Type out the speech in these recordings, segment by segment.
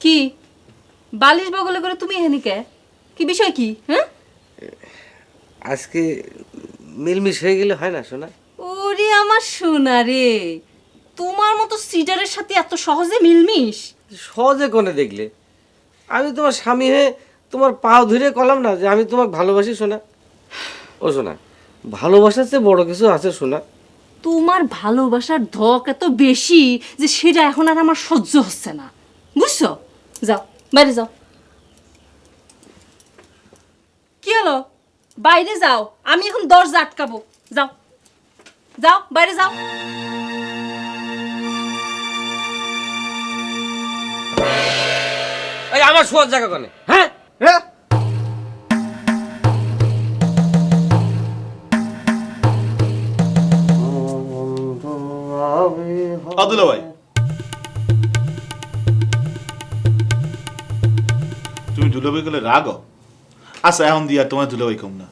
কি? বালিশ বগলে করে তুমি এখানে কে? কি বিষয় কি? হ্যাঁ? আজকে মিলমিশ হয়ে গেলে হয় না শোনা ওরে আমার সোনা রে। তোমার মতো সিডারের সাথে এত সহজে মিলমিশ? সহজে কোনে দেখলে? আমি তোমার স্বামী হয়ে তোমার পাও ধরে কলাম না যে আমি তোমাকে ভালোবাসি শোনা ও শোনা ভালোবাসার চেয়ে বড় কিছু আছে শোনা তোমার ভালোবাসার ধক এত বেশি যে সেটা এখন আর আমার সহ্য হচ্ছে না। বুঝছ? যাও বাইরে যাও। কি হলো? বাইরে যাও আমি এখন দরজা আটকাবো। যাও যাও বাইরে যাও। এই আমার শোয়ার জায়গা কোনে? হ্যাঁ? হ্যাঁ আদুলা ভাই। দুলাভাই গেলে রাগ আচ্ছা এখন দিয়া তোমার দুলাভাই কম না।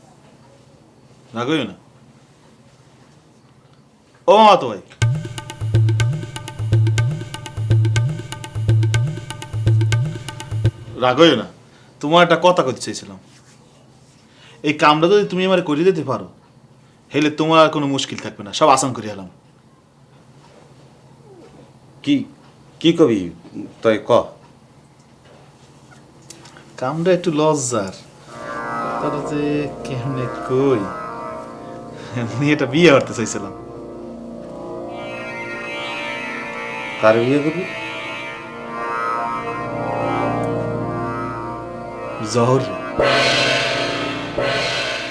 রাগ হইও না? ও মামা ভাই। রাগ হইও না। তোমার একটা কথা করতে চাইছিলাম। এই কামটা যদি তুমি আমার করে দিতে পারো হেলে তোমার আর কোনো মুশকিল থাকবে না। সব আসান করে এলাম। কি কি কবি? তাই ক? কামটা একটু লজ্জার। তারা যে কেমনে কই? নিয়ে এটা বিয়ে করতে চাইছিলাম। কার বিয়ে করবি? জহর।